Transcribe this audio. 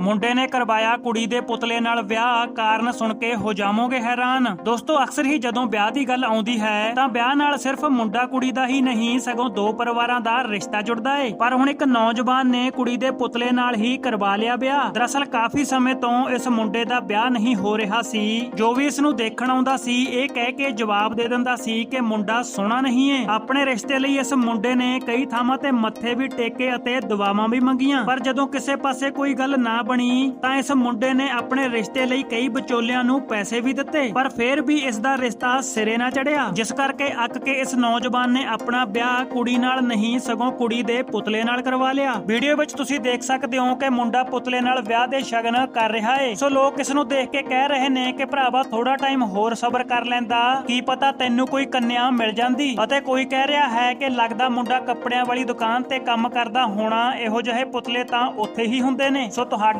ਮੁੰਡੇ ਨੇ ਕਰਵਾਇਆ ਕੁੜੀ ਦੇ ਪੁਤਲੇ ਨਾਲ ਵਿਆਹ, ਕਾਰਨ ਸੁਣ ਕੇ ਹੋ ਜਾਵੋਗੇ ਹੈਰਾਨ। ਦੋਸਤੋ, ਅਕਸਰ ਹੀ ਜਦੋਂ ਵਿਆਹ ਦੀ ਗੱਲ ਆਉਂਦੀ ਹੈ, ਤਾਂ ਵਿਆਹ ਨਾਲ ਸਿਰਫ ਮੁੰਡਾ ਕੁੜੀ ਦਾ ਹੀ ਨਹੀਂ, ਸਗੋਂ ਦੋ ਪਰਿਵਾਰਾਂ ਦਾ ਰਿਸ਼ਤਾ ਜੁੜਦਾ ਏ। ਪਰ ਹੁਣ ਇੱਕ ਨੌਜਵਾਨ ਨੇ ਕੁੜੀ ਦੇ ਪੁਤਲੇ ਨਾਲ ਹੀ ਕਰਵਾ ਲਿਆ ਵਿਆਹ। ਦਰਅਸਲ, ਕਾਫੀ ਸਮੇਂ ਤੋਂ ਇਸ ਮੁੰਡੇ ਦਾ ਵਿਆਹ ਨਹੀਂ ਹੋ ਰਿਹਾ ਸੀ। ਜੋ ਵੀ ਇਸ ਨੂੰ ਦੇਖਣ ਆਉਂਦਾ ਸੀ, ਇਹ ਕਹਿ ਕੇ ਜਵਾਬ ਦੇ ਦਿੰਦਾ ਸੀ ਕਿ ਮੁੰਡਾ ਸੋਹਣਾ ਨਹੀਂ ਏ। ਆਪਣੇ ਰਿਸ਼ਤੇ ਲਈ ਇਸ ਮੁੰਡੇ ਨੇ ਕਈ ਥਾਵਾਂ ਤੇ ਮੱਥੇ ਵੀ ਟੇਕੇ ਅਤੇ ਦੁਆਵਾਂ ਵੀ ਮੰਗੀਆਂ। ਪਰ ਜਦੋਂ ਕਿਸੇ ਪਾਸੇ ਕੋਈ ਗੱਲ ਨਾ ਬਣੀ, ਤਾਂ ਇਸ ਮੁੰਡੇ ਨੇ ਆਪਣੇ ਰਿਸ਼ਤੇ ਲਈ ਕਈ ਵਿਚੋਲਿਆਂ ਨੂੰ ਪੈਸੇ ਵੀ ਦਿੱਤੇ, ਪਰ ਫਿਰ ਵੀ ਇਸ ਦਾ ਰਿਸ਼ਤਾ ਸਿਰੇ ਨਾ ਚੜਿਆ, ਜਿਸ ਕਰਕੇ ਅੱਕ ਕੇ ਇਸ ਨੌਜਵਾਨ ਨੇ ਆਪਣਾ ਵਿਆਹ ਕੁੜੀ ਨਾਲ ਨਹੀਂ, ਸਗੋਂ ਕੁੜੀ ਦੇ ਪੁਤਲੇ ਨਾਲ ਕਰਵਾ ਲਿਆ। ਵੀਡੀਓ ਵਿੱਚ ਤੁਸੀਂ ਦੇਖ ਸਕਦੇ ਹੋ ਕਿ ਮੁੰਡਾ ਪੁਤਲੇ ਨਾਲ ਵਿਆਹ ਦੇ ਸ਼ਗਨ ਕਰ ਰਿਹਾ ਏ। ਸੋ ਲੋਕ ਇਸ ਨੂੰ ਦੇਖ ਕੇ ਕਹਿ ਰਹੇ ਨੇ ਕਿ ਭਰਾਵਾ ਥੋੜਾ ਟਾਈਮ ਹੋਰ ਸਬਰ ਕਰ ਲੈਂਦਾ, ਕੀ ਪਤਾ ਤੈਨੂੰ ਕੋਈ ਕੰਨਿਆ ਮਿਲ ਜਾਂਦੀ। ਅਤੇ ਕੋਈ ਕਹਿ ਰਿਹਾ ਹੈ ਕਿ ਲੱਗਦਾ ਮੁੰਡਾ ਕੱਪੜਿਆਂ ਵਾਲੀ ਦੁਕਾਨ ਤੇ ਕੰਮ ਕਰਦਾ ਹੋਣਾ, ਇਹੋ ਜਿਹੇ ਪੁਤਲੇ ਤਾਂ ਉੱਥੇ ਹੀ ਹੁੰਦੇ ਨੇ। ਸੋ ਤੁਹਾਡੇ